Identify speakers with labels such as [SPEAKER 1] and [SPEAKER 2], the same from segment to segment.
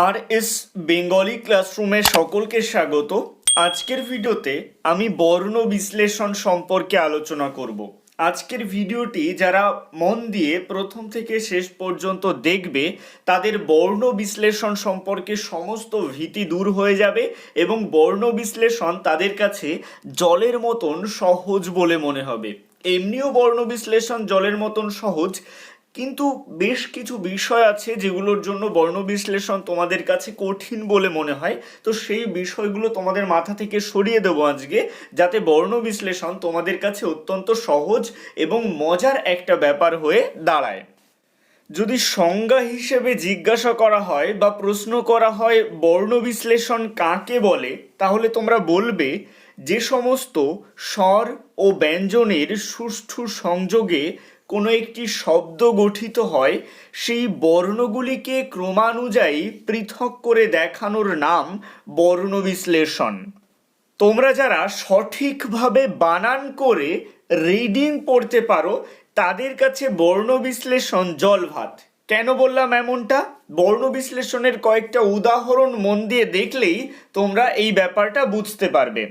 [SPEAKER 1] আর S Bengali ক্লাসরুমে সকলকে স্বাগত। আজকের ভিডিওতে আমি বর্ণ বিশ্লেষণ সম্পর্কে আলোচনা করব। আজকের ভিডিওটি যারা মন দিয়ে প্রথম থেকে শেষ পর্যন্ত দেখবে, তাদের বর্ণ বিশ্লেষণ সম্পর্কে সমস্ত ভীতি দূর হয়ে যাবে এবং বর্ণ বিশ্লেষণ তাদের কাছে জলের মতন সহজ বলে মনে হবে। এমনিও বর্ণ বিশ্লেষণ জলের মতন সহজ কিন্তু বেশ কিছু বিষয় আছে যেগুলোর জন্য বর্ণ বিশ্লেষণ তোমাদের কাছে কঠিন বলে মনে হয়। তো সেই বিষয়গুলো তোমাদের মাথা থেকে সরিয়ে দেবো আজকে, যাতে বর্ণ বিশ্লেষণ তোমাদের কাছে অত্যন্ত সহজ এবং মজার একটা ব্যাপার হয়ে দাঁড়ায়। যদি সংজ্ঞা হিসেবে জিজ্ঞাসা করা হয় বা প্রশ্ন করা হয় বর্ণ বিশ্লেষণ কাকে বলে, তাহলে তোমরা বলবে, যে সমস্ত স্বর ও ব্যঞ্জনের সুষ্ঠু সংযোগে কোনো একটি শব্দ গঠিত হয়, সেই বর্ণগুলিকে ক্রমানুযায়ী পৃথক করে দেখানোর নাম বর্ণ বিশ্লেষণ তোমরা যারা সঠিকভাবে বানান করে রিডিং পড়তে পারো, তাদের কাছে বর্ণ বিশ্লেষণ জল ভাত কেন বললাম এমনটা? বর্ণ বিশ্লেষণের কয়েকটা উদাহরণ মন দিয়ে দেখলেই তোমরা এই ব্যাপারটা বুঝতে পারবে।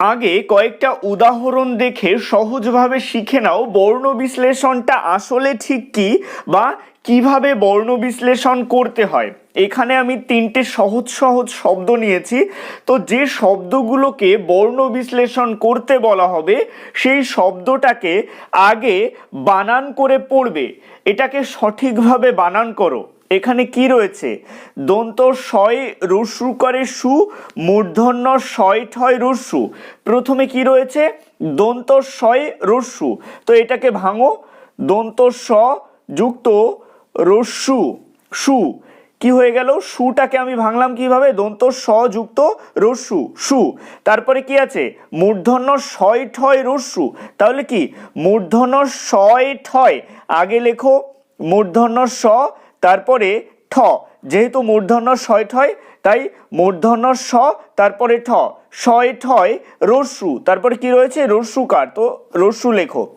[SPEAKER 1] আগে কয়েকটা উদাহরণ দেখে সহজভাবে শিখে নাও, বর্ণ বিশ্লেষণটা আসলে ঠিক কি বা কীভাবে বর্ণ বিশ্লেষণ করতে হয়। এখানে আমি তিনটে সহজ সহজ শব্দ নিয়েছি। তো যে শব্দগুলোকে বর্ণ বিশ্লেষণ করতে বলা হবে, সেই শব্দটাকে আগে বানান করে পড়বে। এটাকে সঠিকভাবে বানান করো। এখানে কি রয়েছে? দন্ত শয় রস্যু করে সু, মূর্ধন্য শয় ঠয় রস্যু প্রথমে কি রয়েছে? দন্ত শয় রস্যু তো এটাকে ভাঙো। দন্ত স যুক্ত রস্যু সু। কি হয়ে গেল? সুটাকে আমি ভাঙলাম কীভাবে? দন্ত স যুক্ত রস্যু সু। তারপরে কি আছে? মূর্ধন্য শয় ঠয় রস্যু তাহলে কি? মূর্ধন্য শয় ঠয়। আগে লেখো। মূর্ধন্য স তারপরে ঠ। যেহেতু মূর্ধন্য শয় ঠয় তাই মূর্ধন্য স, তারপরে ঠ। শয় ঠয় রস্যু তারপরে কি রয়েছে? রস্যুকার তো রস্যু লেখো।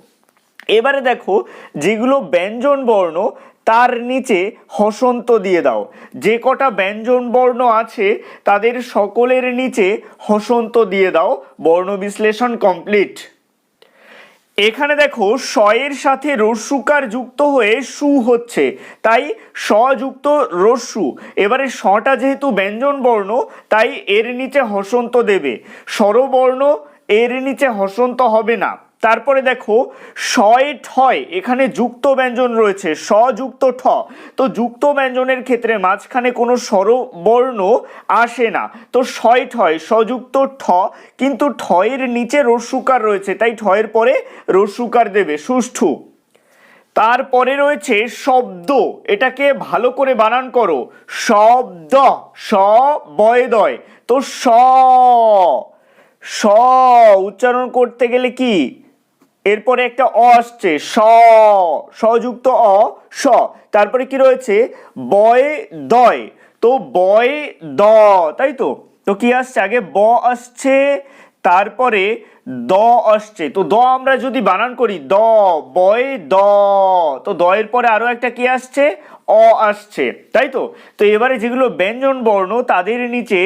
[SPEAKER 1] এবারে দেখো, যেগুলো ব্যঞ্জন বর্ণ, তার নিচে হসন্ত দিয়ে দাও। যে কটা ব্যঞ্জন বর্ণ আছে, তাদের সকলের নিচে হসন্ত দিয়ে দাও। বর্ণ বিশ্লেষণ কমপ্লিট। এখানে দেখো শয়ের সাথে রস্যুকার যুক্ত হয়ে সু হচ্ছে। তাই স্বযুক্ত যুক্ত রস্যু এবারে স্বটা যেহেতু ব্যঞ্জন বর্ণ, তাই এর নিচে হসন্ত দেবে। স্বরবর্ণ এর নিচে হসন্ত হবে না। তারপরে দেখো, শয়ে ঠয়, এখানে যুক্ত ব্যঞ্জন রয়েছে স যুক্ত ঠ। তো যুক্ত ব্যঞ্জনের ক্ষেত্রে মাঝখানে কোনো স্বরবর্ণ আসে না। তো শয় ঠয়, সযুক্ত ঠ, কিন্তু ঠয়ের নিচে রস্যুকার রয়েছে, তাই ঠয়ের পরে রস্যুকার দেবে, সুষ্ঠু। তারপরে রয়েছে শব্দ, এটাকে ভালো করে বানান করো। শব্দ, স, বয়দয়। তো স স, উচ্চারণ করতে গেলে কি? এরপরে একটা অ আসছে, স, সযুক্ত অ, স। তারপরে কি রয়েছে? বয়, দয়। তো বয়, দ, তাই তো? তো কি আসছে? আগে ব আসছে, তারপরে দ আসছে। তো দ আমরা যদি বানান করি, দ, বয়, দ। তো দয়ের পরে আরও একটা কি আসছে? অ আসছে। তাই তো? তো এবারে যেগুলো ব্যঞ্জন বর্ণ, তাদের নিচে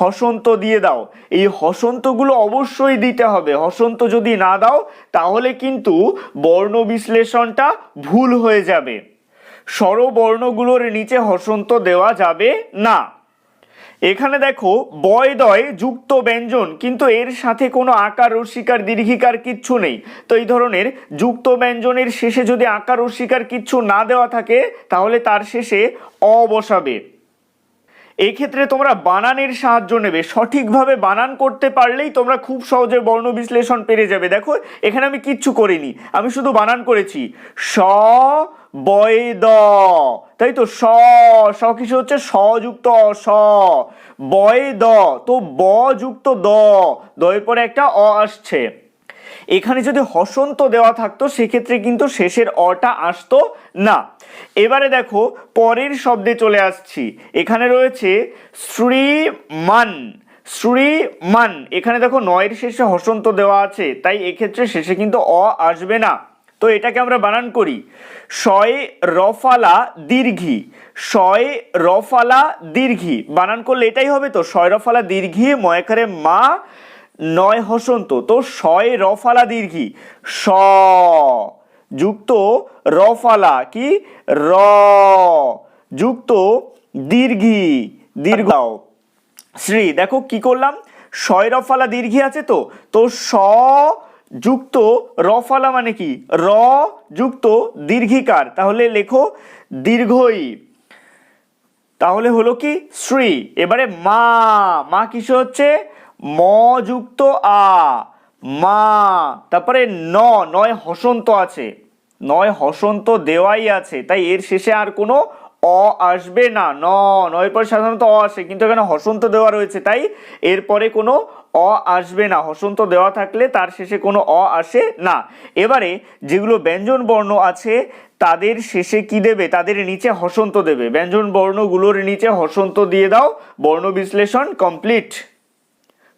[SPEAKER 1] হসন্ত দিয়ে দাও। এই হসন্তগুলো অবশ্যই দিতে হবে। হসন্ত যদি না দাও, তাহলে কিন্তু বর্ণ বিশ্লেষণটা ভুল হয়ে যাবে। স্বরবর্ণগুলোর নিচে হসন্ত দেওয়া যাবে না। এখানে দেখো, বয়দয়, যুক্ত ব্যঞ্জন, কিন্তু এর সাথে কোনো আকার রসিকার দীর্ঘিকার কিচ্ছু নেই। তো এই ধরনের যুক্ত ব্যঞ্জনের শেষে যদি আকার রসিকার কিচ্ছু না দেওয়া থাকে, তাহলে তার শেষে অ বসাবে এই ক্ষেত্রে তোমরা বানানের সাহায্য নেবে। সঠিকভাবে বানান করতে পারলেই তোমরা খুব সহজে বর্ণ বিশ্লেষণ পেরে যাবে। দেখো, এখানে আমি কিচ্ছু করিনি। আমি শুধু বানান করেছি। স বয় দ তাই তো? স স কিছু হচ্ছে স যুক্ত স। বয় দ তো ব যুক্ত দ। দয়ের পরে একটা অ আসছে। এখানে যদি হসন্ত দেওয়া থাকতো, সেক্ষেত্রে কিন্তু শেষের অটা আসতো না। এবারে দেখো, পরের শব্দে চলে আসছি। এখানে রয়েছে শ্রীমান শ্রীমান। এখানে দেখো, নয়ের শেষে হসন্ত দেওয়া আছে, তাই এক্ষেত্রে শেষে কিন্তু অ আসবে না। তো এটাকে আমরা বানান করি শয়ে রফালা দীর্ঘি শয়ে রফালা দীর্ঘি। বানান করলে এটাই হবে তো শয় রফালা দীর্ঘি ময়কারে মা নয় হসন্ত, তো শয়ে রফালা দীর্ঘি। স যুক্ত রফালা কি? র যুক্ত দীর্ঘি, দীর্ঘ। শ্রী, দেখো কি করলাম? শয় রফালা দীর্ঘি আছে তো? তো স যুক্ত রফালা মানে কি? র যুক্ত দীর্ঘিকার। তাহলে লেখো দীর্ঘই। তাহলে হলো কি? শ্রী। এবারে মা মা কিসে হচ্ছে? ম যুক্ত আ, মা, তারপরে ন, নয় হসন্ত আছে। নয় হসন্ত দেওয়াই আছে, তাই এর শেষে আর কোনো অ আসবে না। ন, নয় পরে সাধারণত অ আসে, কিন্তু এখানে হসন্ত দেওয়া রয়েছে, তাই এরপরে কোনো অ আসবে না। হসন্ত দেওয়া থাকলে তার শেষে কোনো অ আসে না। এবারে যেগুলো ব্যঞ্জন বর্ণ আছে, তাদের শেষে কি দেবে? তাদের নিচে হসন্ত দেবে। ব্যঞ্জন বর্ণগুলোর নিচে হসন্ত দিয়ে দাও। বর্ণ বিশ্লেষণ কমপ্লিট।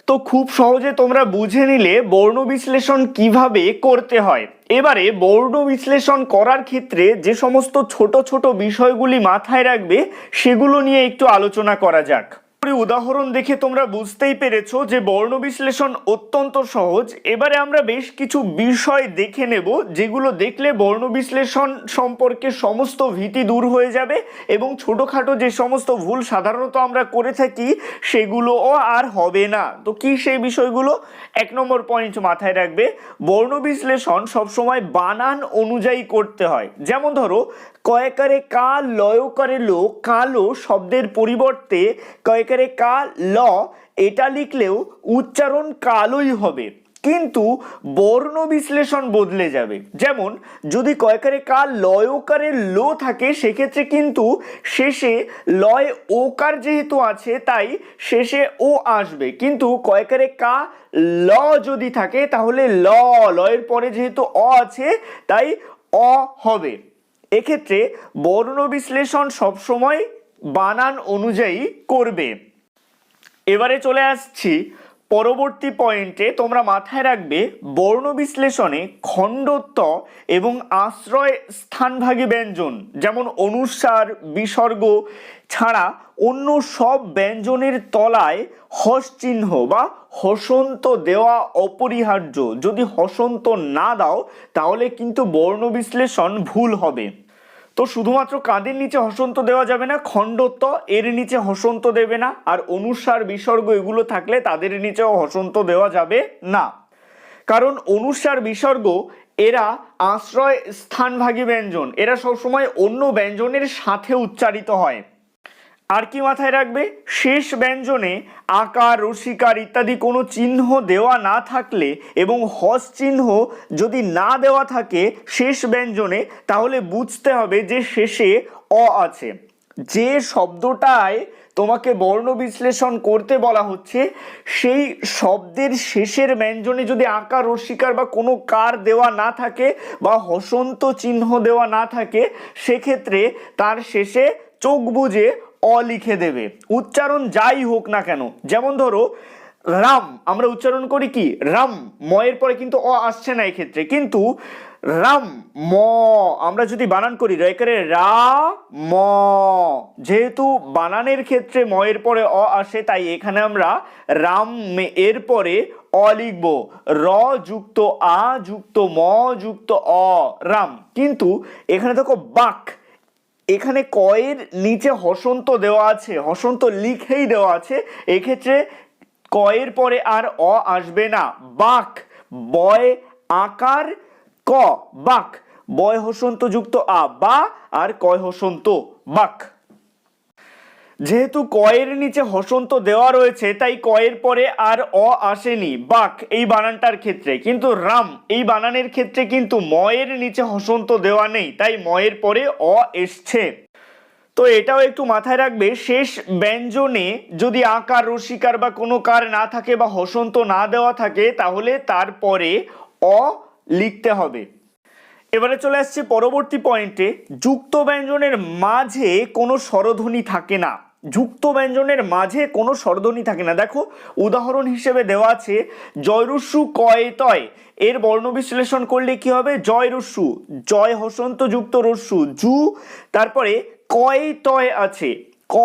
[SPEAKER 1] তো খুব সহজে তোমরা বুঝে নিলে বর্ণ বিশ্লেষণ কীভাবে করতে হয়। এবারে বর্ণ বিশ্লেষণ করার ক্ষেত্রে যে সমস্ত ছোট ছোট বিষয়গুলি মাথায় রাখবে, সেগুলো নিয়ে একটু আলোচনা করা যাক। উদাহরণ দেখে তোমরা বুঝতেই পেরেছ যে বর্ণ বিশ্লেষণ অত্যন্ত সহজ। এবারে আমরা বেশ কিছু বিষয় দেখে নেব, যেগুলো দেখলে বর্ণ বিশ্লেষণ সম্পর্কে সমস্ত ভীতি দূর হয়ে যাবে এবং ছোটোখাটো যে সমস্ত ভুল সাধারণত আমরা করে থাকি, সেগুলোও আর হবে না। তো কি সেই বিষয়গুলো? এক নম্বর পয়েন্ট মাথায় রাখবে, বর্ণ বিশ্লেষণ সবসময় বানান অনুযায়ী করতে হয়। যেমন ধরো কয়েকারে কা লয়কারে লো, কালো শব্দের পরিবর্তে কয়েকারে কা ল, এটা লিখলেও উচ্চারণ কালোই হবে। কিন্তু বর্ণ বিশ্লেষণ বদলে যাবে। যেমন, যদি কয়কারে কা লয়কারে লো থাকে, সেক্ষেত্রে কিন্তু শেষে লয় ওকার যেহেতু আছে, তাই শেষে ও আসবে। কিন্তু কয়কারে কা ল যদি থাকে, তাহলে ল, লয়ের পরে যেহেতু অ আছে, তাই অ হবে। এক্ষেত্রে বর্ণ বিশ্লেষণ সবসময় বানান অনুযায়ী করবে। এবারে চলে আসছি পরবর্তী পয়েন্টে। তোমরা মাথায় রাখবে, বর্ণ বিশ্লেষণে খণ্ডত্ব এবং আশ্রয় স্থানভাগী ব্যঞ্জন, যেমন অনুসার, বিসর্গ ছাড়া অন্য সব ব্যঞ্জনের তলায় হস চিহ্ন বা হসন্ত দেওয়া অপরিহার্য। যদি হসন্ত না দাও, তাহলে কিন্তু বর্ণ বিশ্লেষণ ভুল হবে। তো শুধুমাত্র কাঁদের নিচে হসন্ত দেওয়া যাবে না খণ্ডত্ব এর নিচে হসন্ত দেবে না, আর অনুসার বিসর্গ এগুলো থাকলে তাদের নিচেও হসন্ত দেওয়া যাবে না। কারণ অনুসার বিসর্গ এরা আশ্রয় স্থানভাগী ব্যঞ্জন, এরা সবসময় অন্য ব্যঞ্জনের সাথে উচ্চারিত হয়। আর কি মাথায় রাখবে? শেষ ব্যঞ্জনে আকার, রসিকার ইত্যাদি কোনো চিহ্ন দেওয়া না থাকলে এবং হস চিহ্ন যদি না দেওয়া থাকে শেষ ব্যঞ্জনে, তাহলে বুঝতে হবে যে শেষে অ আছে। যে শব্দটায় তোমাকে বর্ণ বিশ্লেষণ করতে বলা হচ্ছে, সেই শব্দের শেষের ব্যঞ্জনে যদি আকার, রসিকার বা কোনো কার দেওয়া না থাকে বা হসন্ত চিহ্ন দেওয়া না থাকে, সেক্ষেত্রে তার শেষে চোখ বুঝে অ লিখে দেবে। উচ্চারণ যাই হোক না কেন, যেমন ধরো, রাম, আমরা উচ্চারণ করি কি? রাম, ময়ের পরে কিন্তু অ আসছে না এক্ষেত্রে, কিন্তু রাম, ম, আমরা যদি বানান করি রয়কারে রা, ম, যেহেতু বানানের ক্ষেত্রে ময়ের পরে অ আসে, তাই এখানে আমরা রাম এর পরে অ লিখব। র যুক্ত আ, যুক্ত ম, যুক্ত অ, রাম। কিন্তু এখানে দেখো বাক এখানে কয়ের নিচে হসন্ত দেওয়া আছে, হসন্ত লিখেই দেওয়া আছে। এক্ষেত্রে কয়ের পরে আর অ আসবে না। বাক, বয় আকার ক, বাক। বয় হসন্ত যুক্ত আ, বা আর কয় হসন্ত, বাক। যেহেতু কয়ের নিচে হসন্ত দেওয়া রয়েছে, তাই কয়ের পরে আর অ আসেনি। বাক, এই বানানটার ক্ষেত্রে। কিন্তু রাম, এই বানানের ক্ষেত্রে কিন্তু ময়ের নিচে হসন্ত দেওয়া নেই, তাই ময়ের পরে অ এসছে। তো এটাও একটু মাথায় রাখবে, শেষ ব্যঞ্জনে যদি আকার, রসিকার বা কোনো কার না থাকে বা হসন্ত না দেওয়া থাকে, তাহলে তারপরে অ লিখতে হবে। এবারে চলে আসছে পরবর্তী পয়েন্টে যুক্ত ব্যঞ্জনের মাঝে কোনো স্বরধ্বনি থাকে না। যুক্ত ব্যঞ্জনের মাঝে কোনো স্বরধ্বনি থাকে না। দেখো, উদাহরণ হিসেবে দেওয়া আছে জয়রস্যু কয় তয়। এর বর্ণ বিশ্লেষণ করলে কি হবে? জয় রস্যু জয় হসন্ত যুক্ত রস্যু জু। তারপরে, কয় তয় আছে। ক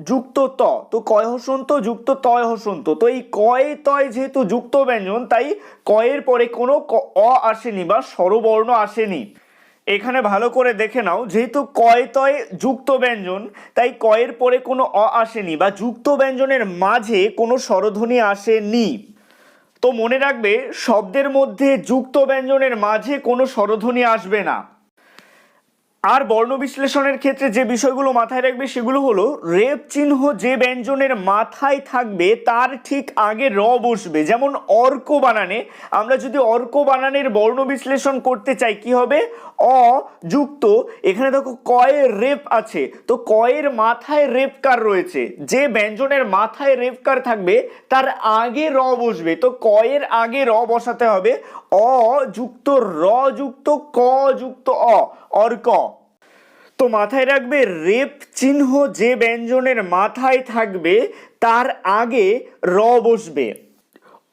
[SPEAKER 1] যুক্ত ত। তো কয় হসন্ত, যুক্ত তয় হসন্ত। তো এই কয় তয় যেহেতু যুক্ত ব্যঞ্জন, তাই কয়ের পরে কোনো অ আসেনি বা স্বরবর্ণ আসেনি। এখানে ভালো করে দেখে নাও, যেহেতু কয় তয় যুক্ত ব্যঞ্জন, তাই কয়ের পরে কোনো অ আসেনি বা যুক্ত ব্যঞ্জনের মাঝে কোনো স্বরধ্বনি আসেনি। তো মনে রাখবে, শব্দের মধ্যে যুক্ত ব্যঞ্জনের মাঝে কোনো স্বরধ্বনি আসবে না। আর বর্ণ বিশ্লেষণের ক্ষেত্রে যে বিষয়গুলো মাথায় রাখবে সেগুলো হলো, রেপ চিহ্ন যে ব্যঞ্জনের মাথায় থাকবে, তার ঠিক আগে র বসবে। যেমন অর্ক বানানে, আমরা যদি অর্ক বানানের বর্ণ বিশ্লেষণ করতে চাই, কি হবে? অ যুক্ত, এখানে দেখো কয়ের রেপ আছে, তো কয়ের মাথায় রেপকার রয়েছে? যে ব্যঞ্জনের মাথায় রেপকার থাকবে, তার আগে র বসবে। তো কয়ের আগে র বসাতে হবে, অ যুক্ত, র যুক্ত, ক যুক্ত, অ। অর্ক তো মাথায় রাখবে, রেপ চিহ্ন যে ব্যঞ্জনের মাথায় থাকবে, তার আগে র বসবে।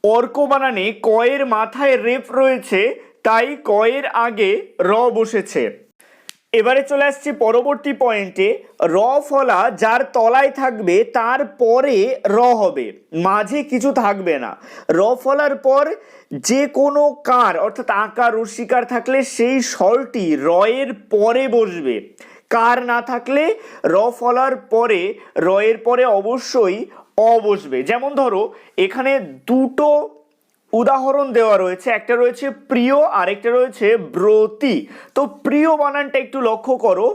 [SPEAKER 1] অর্ক বানানে কয়ের মাথায় রেপ রয়েছে, তাই কয়ের আগে র বসেছে। এবারে চলে আসছি পরবর্তী পয়েন্টে র ফলা যার তলায় থাকবে, তার পরে র হবে। মাঝে কিছু থাকবে না। র ফলার পর যে কোনো কার, অর্থাৎ আকার রস্বীকার থাকলে সেই স্বরটি রয়ের পরে বসবে। কার না থাকলে র ফলার পরে, রয়ের পরে অবশ্যই অ বসবে। যেমন ধরো, এখানে দুটো উদাহরণ দেওয়া রয়েছে। একটা রয়েছে প্রিয়, আরেকটা রয়েছে ব্রতি। তো প্রিয় বানানটা একটু লক্ষ্য করো।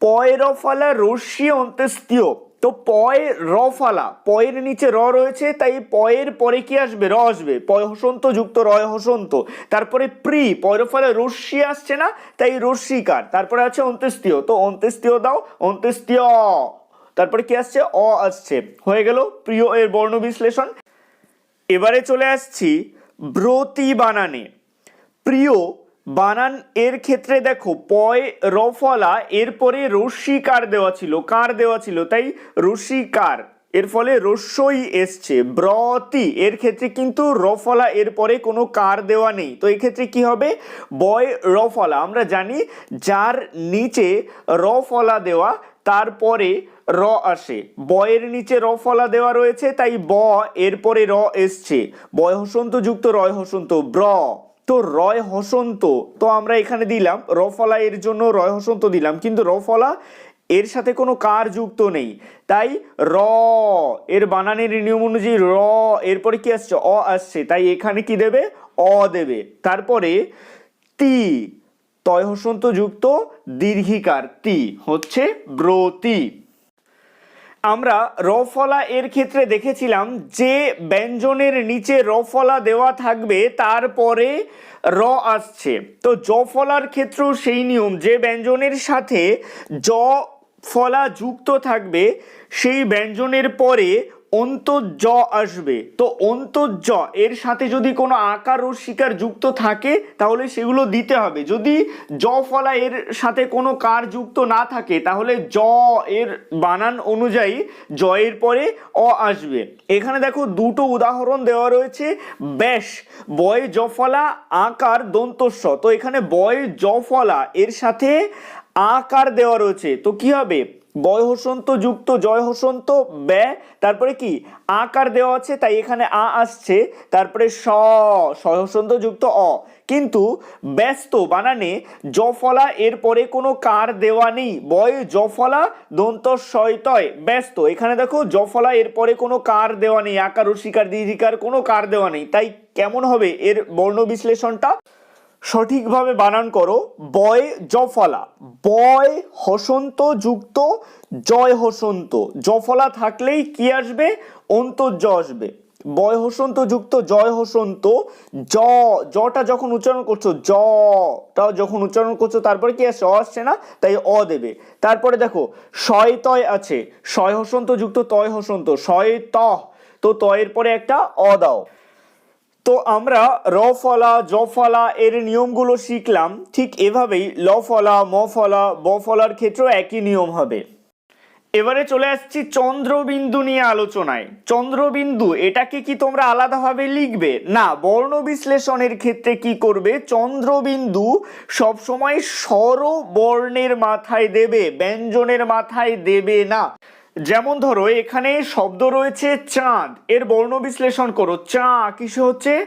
[SPEAKER 1] পয় রফালা রস্যি অন্ত্যেস্তীয় তো পয় রফালা পয়ের নিচে র রয়েছে, তাই পয়ের পরে কি আসবে? র আসবে। পয় হসন্ত যুক্ত রয় হসন্ত। তারপরে প্রি, পয়রফালা রশ্মি আসছে না, তাই রস্যিকার তারপরে আছে অন্ত্যেস্তীয় তো অন্ত্যেস্তীয় দাও অন্ত্যেস্তীয় তারপরে কি আসছে? অ আসছে। হয়ে গেল প্রিয় এর বর্ণ বিশ্লেষণ এবারে চলে আসছি ব্রতি বানানে। প্রিয়, বানান এর ক্ষেত্রে দেখো, পয়, রফলা এরপরে রশ্মি কার দেওয়া ছিল? কার দেওয়া ছিল? তাই রশ্মি কার? এর ফলে রস্যই এসছে। ব্রতি, এর ক্ষেত্রে কিন্তু রফলা, এর পরে কোনো কার দেওয়া নেই। তো এক্ষেত্রে ক্ষেত্রে কি হবে? বয়, রফলা। আমরা জানি, যার নিচে রফলা দেওয়া তারপরে র আসে। বয়ের নিচে র ফলা দেওয়া রয়েছে, তাই ব এরপরে র এসছে। বয় হসন্ত যুক্ত, রয় হসন্ত ব্র। তো রয় হসন্ত, তো আমরা এখানে দিলাম, র ফলা এর জন্য রয় হসন্ত দিলাম, কিন্তু র ফলা এর সাথে কোনো কার যুক্ত নেই। তাই র, এর বানানের নিয়ম অনুযায়ী র, এরপরে কি আসছে? অ আসছে, তাই এখানে কি দেবে? অ দেবে। তারপরে তি তয় হসন্ত যুক্ত দীর্ঘিকার তি হচ্ছে ব্রতি। আমরা রফলা এর ক্ষেত্রে দেখেছিলাম যে ব্যঞ্জনের নিচে রফলা দেওয়া থাকবে, তারপরে র আসছে। তো জফলার ক্ষেত্রেও সেই নিয়ম, যে ব্যঞ্জনের সাথে জ ফলা যুক্ত থাকবে, সেই ব্যঞ্জনের পরে অন্তর্জ আসবে। তো অন্তর্জ, এর সাথে যদি কোনো আকার ও শিকার যুক্ত থাকে, তাহলে সেগুলো দিতে হবে। যদি জ ফলা এর সাথে কোনো কার যুক্ত না থাকে, তাহলে জ এর বানান অনুযায়ী জয়ের পরে অ আসবে। এখানে দেখো দুটো উদাহরণ দেওয়া রয়েছে। ব্যাস, বয় জফলা আকার দন্তস্ব। তো এখানে বয় জফলা এর সাথে আকার দেওয়া রয়েছে। তো কি হবে? বয় হসন্ত যুক্ত, জয় হসন্ত ব্যয় তারপরে কি? আকার দেওয়া আছে, তাই এখানে আ আসছে, তারপরে স সয় হসন্ত যুক্ত, অ। কিন্তু ব্যস্ত, বানানে, জফলা, এর পরে কোনো কার দেওয়া নেই। বয় জফলা, দন্ত শয়তয় ব্যস্ত। এখানে দেখো, জফলা, এর পরে কোনো কার দেওয়া নেই। আকার ও শিকার দীর্ঘিকার, কোনো কার দেওয়া নেই। তাই কেমন হবে এর বর্ণ বিশ্লেষণটা সঠিকভাবে বানান করো। বয় জফলা। বয় হসন্ত যুক্ত, জয় হসন্ত। জফলা থাকলেই কি আসবে? অন্তর্জ আসবে। বয় হসন্ত যুক্ত, জয় হসন্ত। জ জটা যখন উচ্চারণ করছ জটা যখন উচ্চারণ করছ, তারপরে কি আসছে অ আসছে না? তাই অ দেবে। তারপরে দেখো শয় তয় আছে। শয় হসন্ত যুক্ত, তয় হসন্ত। শয় ত তো তয়ের পরে একটা অ দাও। তো আমরা র ফলা, জ ফলা এর নিয়মগুলো শিখলাম। ঠিক এভাবেই ল ফলা, ম ফলা, ব ফলার ক্ষেত্রেও একই নিয়ম হবে। এবারে চলে আসছি চন্দ্রবিন্দু নিয়ে আলোচনায়। চন্দ্রবিন্দু, এটাকে কি তোমরা আলাদাভাবে লিখবে? না, বর্ণ বিশ্লেষণের ক্ষেত্রে কি করবে? চন্দ্রবিন্দু সবসময় স্বর বর্ণের মাথায় দেবে, ব্যঞ্জনের মাথায় দেবে না। যেমন ধরো, এখানে শব্দ রয়েছে চাঁদ। এর বর্ণ বিশ্লেষণ করো। চা কিসে হচ্ছে?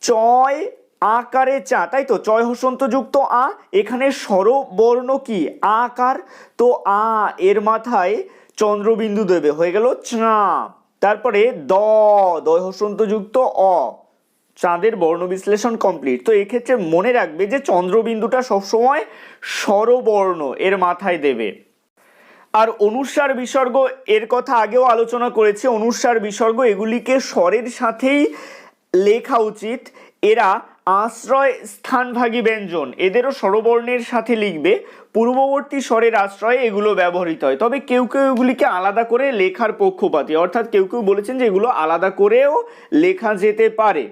[SPEAKER 1] চয় আকারে চা, তাই তো? চয় হসন্ত যুক্ত আ। এখানে স্বরবর্ণ কি? আকার। তো আ, এর মাথায় চন্দ্রবিন্দু দেবে। হয়ে গেল চা। তারপরে দ দয় হসন্ত যুক্ত অ। চাঁদের বর্ণ বিশ্লেষণ কমপ্লিট তো এক্ষেত্রে মনে রাখবে যে চন্দ্রবিন্দুটা সবসময় স্বরবর্ণ, এর মাথায় দেবে। আর অনুস্বার বিসর্গ এর কথা আগেও আলোচনা করেছে। অনুসার বিসর্গ এগুলিকে স্বরের সাথেই লেখা উচিত। এরা আশ্রয় স্থানভাগী ব্যঞ্জন। এদেরও স্বরবর্ণের সাথে লিখবে। পূর্ববর্তী স্বরের আশ্রয়ে এগুলো ব্যবহৃত হয়। তবে কেউ কেউ এগুলিকে আলাদা করে লেখার পক্ষপাতী। অর্থাৎ কেউ কেউ বলেছেন যে এগুলো আলাদা করেও লেখা যেতে পারে।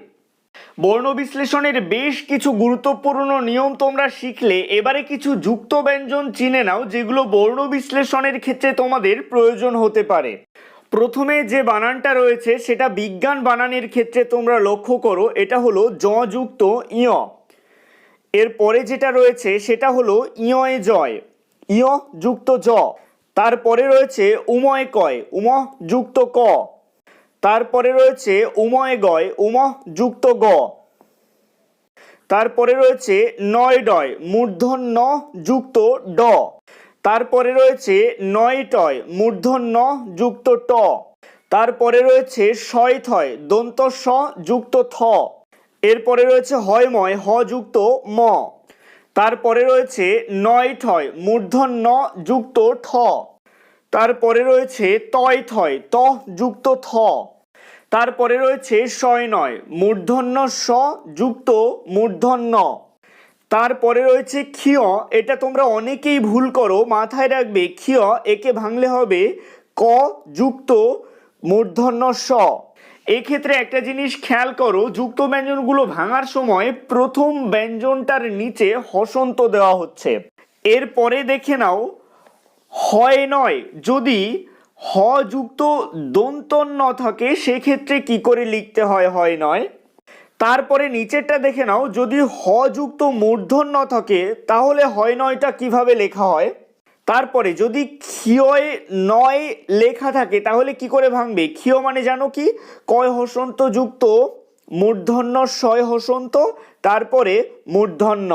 [SPEAKER 1] বর্ণ বিশ্লেষণের বেশ কিছু গুরুত্বপূর্ণ নিয়ম তোমরা শিখলে, এবারে কিছু যুক্ত ব্যঞ্জন চিনে নাও যেগুলো বর্ণ বিশ্লেষণের ক্ষেত্রে তোমাদের প্রয়োজন হতে পারে। প্রথমে যে বানানটা রয়েছে, সেটা বিজ্ঞান বানানের ক্ষেত্রে তোমরা লক্ষ্য করো, এটা হলো যুক্ত ইয় এরপরে যেটা রয়েছে, সেটা হলো ইয় জয়। ইয় যুক্ত জ। তারপরে রয়েছে উময় কয় উম যুক্ত ক। তারপরে রয়েছে উময় গয় উম যুক্ত গ। তারপরে রয়েছে নয় ডয়, মূর্ধন্য যুক্ত ড। তারপরে রয়েছে নয় টয়, মূর্ধন্য যুক্ত ট। তারপরে রয়েছে শয় থয়, দন্ত স যুক্ত থ। এরপরে রয়েছে হয়ময়, হ যুক্ত ম। তারপরে রয়েছে নয় ঠয় মূর্ধন্য যুক্ত ঠ। তারপরে রয়েছে তয় থয়, ত যুক্ত থ। তারপরে রয়েছে শয় নয়, মূর্ধন্য স যুক্ত মূর্ধন্য। তারপরে রয়েছে ক্ষিয়, এটা তোমরা অনেকেই ভুল করো, মাথায় রাখবে, ক্ষিয় একে ভাঙলে হবে ক যুক্ত মূর্ধন্য স এক্ষেত্রে একটা জিনিস খেয়াল করো, যুক্ত ব্যঞ্জনগুলো ভাঙার সময় প্রথম ব্যঞ্জনটার নিচে হসন্ত দেওয়া হচ্ছে। এরপরে দেখে নাও হয় নয়। যদি হ যুক্ত দন্তন্য থাকে, সেক্ষেত্রে কি করে লিখতে হয় হয় নয়? তারপরে নিচেরটা দেখে নাও। যদি হ যুক্ত মূর্ধন্য থাকে, তাহলে হয় নয়টা কীভাবে লেখা হয়? তারপরে যদি ক্ষিয়য় নয় লেখা থাকে, তাহলে কি করে ভাঙবে? ক্ষিয় মানে জানো কি? কয় হসন্ত যুক্ত, মূর্ধন্য শয় হসন্ত, তারপরে মূর্ধন্য।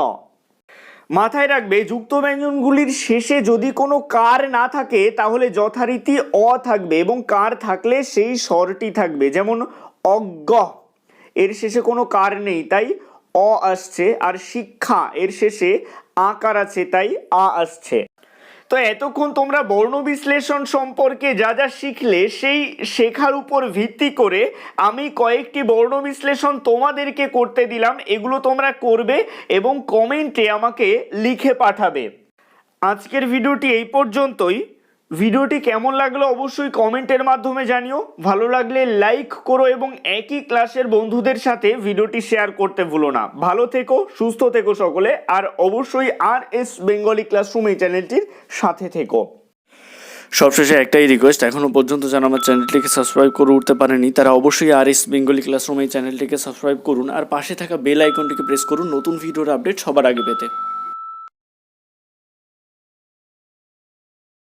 [SPEAKER 1] মাথায় রাখবে যুক্ত ব্যঞ্জনগুলির শেষে যদি কোনো কার না থাকে, তাহলে যথারীতি অ থাকবে এবং কার থাকলে সেই স্বরটি থাকবে। যেমন অজ্ঞ, এর শেষে কোনো কার নেই, তাই অ আসছে। আর শিক্ষা, এর শেষে আকার আছে, তাই আ আসছে। তো এতক্ষণ তোমরা বর্ণ বিশ্লেষণ সম্পর্কে যা যা শিখলে সেই শেখার উপর ভিত্তি করে আমি কয়েকটি বর্ণ বিশ্লেষণ তোমাদেরকে করতে দিলাম, এগুলো তোমরা করবে এবং কমেন্টে আমাকে লিখে পাঠাবে। আজকের ভিডিওটি এই পর্যন্তই। ভিডিওটি কেমন লাগল অবশ্যই কমেন্টের মাধ্যমে জানিও। ভালো লাগলে লাইক করো এবং একই ক্লাসের বন্ধুদের সাথে ভিডিওটি শেয়ার করতে ভুলো না। ভালো থেকো, সুস্থ থেকো সকলে, আর অবশ্যই আর এস বেঙ্গলি ক্লাসরুম এই চ্যানেলটির সাথে থেকো। সবশেষে একটাই রিকোয়েস্ট এখনও পর্যন্ত যারা আমার চ্যানেলটিকে সাবস্ক্রাইব করে উঠতে পারেনি, তারা অবশ্যই আর এস বেঙ্গলি ক্লাসরুম এই চ্যানেলটিকে সাবস্ক্রাইব করুন, আর পাশে থাকা বেল আইকনটিকে প্রেস করুন, নতুন ভিডিওর আপডেট সবার আগে পেতে।